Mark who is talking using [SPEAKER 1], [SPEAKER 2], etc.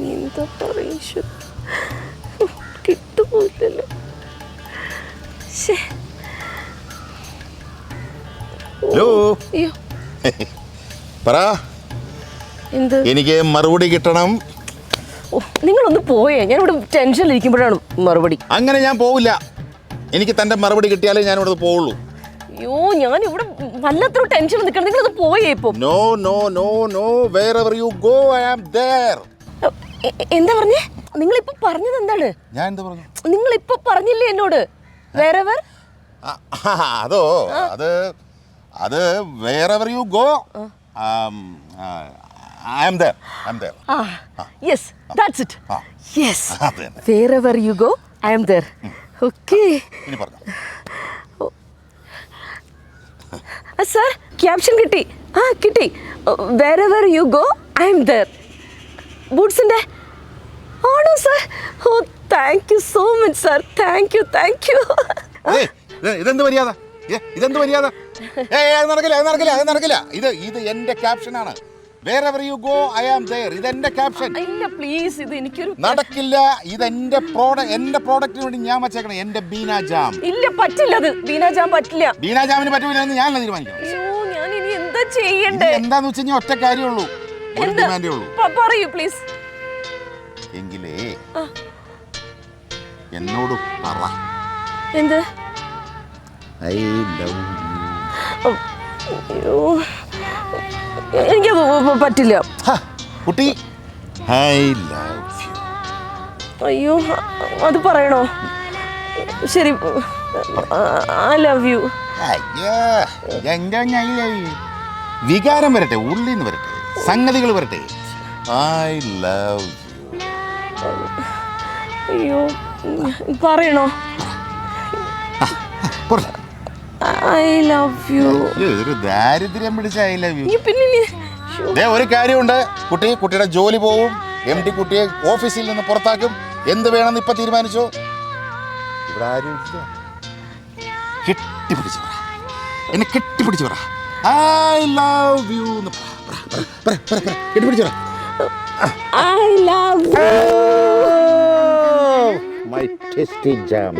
[SPEAKER 1] എന്താ പറയ കിട്ടുപോയില്ലല്ലോ.
[SPEAKER 2] ഹലോ. പറ.
[SPEAKER 1] എന്ത്?
[SPEAKER 2] എനിക്ക് മറുപടി കിട്ടണം.
[SPEAKER 1] നിങ്ങൾ നിങ്ങളൊന്ന് പോയേ. ഞാൻ ഇവിടെ ടെൻഷനിൽ ഇരിക്കുമ്പോഴാണ് മറുപടി.
[SPEAKER 2] അങ്ങനെ ഞാൻ പോവില്ല. എനിക്ക് തന്റെ മറുപടി കിട്ടിയാലേ ഞാൻ ഇവിടെ പോവുള്ളൂ.
[SPEAKER 1] അയ്യോ ഞാൻ ഇവിടെ വല്ലത്ര ടെൻഷൻ നിൽക്കണം. ഒന്ന് പോയേ ഇപ്പം.
[SPEAKER 2] No no no no wherever you go I am there
[SPEAKER 1] എന്താ പറഞ്ഞേ? നിങ്ങൾ ഇപ്പൊ പറഞ്ഞത് എന്താണ്?
[SPEAKER 2] ഞാൻ എന്താ പറഞ്ഞു?
[SPEAKER 1] നിങ്ങൾ ഇപ്പൊ പറഞ്ഞില്ലേ എന്നോട്? വേറെവർ?
[SPEAKER 2] ആ, ആ, അതോ? അത് അത് wherever you go? I am there I am there
[SPEAKER 1] ആ യെസ് ദാറ്റ്സ് ഇറ്റ്. യെസ്.
[SPEAKER 2] അത് തന്നെ.
[SPEAKER 1] Wherever you go I am there okay.
[SPEAKER 2] ഇനി പറഞ്ഞു.
[SPEAKER 1] സാർ ക്യാപ്ഷൻ കിട്ടി. ആ കിട്ടി. Wherever you go I am there ബൂട്ട്സിന്റെ ആണോ sir? Oh thank you so much sir thank you thank you
[SPEAKER 2] ഇതെന്ത് മര്യാദ? ഇതെന്ത് മര്യാദ? നടക്കില്ല അത് നടക്കില്ല അത് നടക്കില്ല. ഇത് ഇത് എന്റെ ക്യാപ്ഷനാണ് നടക്കില്ല. ഇത് എന്റെ പ്രോഡക്റ്റ് എന്റെ പ്രോഡക്റ്റിന് വേണ്ടി ഞാൻ വെച്ചേക്കണം എന്റെ ബീന ജാം.
[SPEAKER 1] ഇല്ല പറ്റില്ല അത്. ബീന ജാം പറ്റില്ല.
[SPEAKER 2] ബീന ജാമിന് പറ്റില്ല എന്ന്
[SPEAKER 1] ഞാൻ തീരുമാനിക്കണം എന്താ ചെയ്യണ്ടേ?
[SPEAKER 2] എന്താന്ന് വെച്ച് കഴിഞ്ഞാൽ ഒറ്റ കാര്യമുള്ളൂ ഒരു
[SPEAKER 1] എന്താ?
[SPEAKER 2] ഡിമാൻഡേ ഉള്ളൂ.
[SPEAKER 1] പറയൂ പ്ലീസ്
[SPEAKER 2] എങ്കിലേ എന്നോട് പറ.
[SPEAKER 1] എന്ത്?
[SPEAKER 2] ഐ ലവ്
[SPEAKER 1] എനിക്ക് പറ്റില്ല.
[SPEAKER 2] കുട്ടി. ഐ ലവ്
[SPEAKER 1] അയ്യോ അത് പറയണോ? ശരി ഐ ലവ് യു.
[SPEAKER 2] അയ്യോ ലവ് യു വികാരം വരട്ടെ ഉള്ളിൽ നിന്ന് വരട്ടെ. സംഗതികൾ വരട്ടെ. ഐ ലവ് യു
[SPEAKER 1] അയ്യോ പറയണോ? ഐ ലവ് യു
[SPEAKER 2] ഒരു ദാരിദ്ര്യം പിടിച്ച ഐ ലവ് യു
[SPEAKER 1] പിന്നെ
[SPEAKER 2] ദേ ഒരു കാര്യമുണ്ട്. കുട്ടി കുട്ടിയുടെ ജോലി പോവും. എം ഡി കുട്ടിയെ ഓഫീസിൽ നിന്ന് പുറത്താക്കും. എന്ത് വേണമെന്ന് ഇപ്പൊ തീരുമാനിച്ചോ? ഇവിടെ ആരും കെട്ടിപ്പിടിച്ച് പറ. എന്നെ കിട്ടിപ്പിടിച്ചു പറ. ഐ ലവ് യു എന്ന് പറ. പറ, പറ, പറ, പറ, പറ. കെട്ടിപ്പിടിച്ച് പറ
[SPEAKER 1] I
[SPEAKER 2] മൈ ടെസ്റ്റി ജാം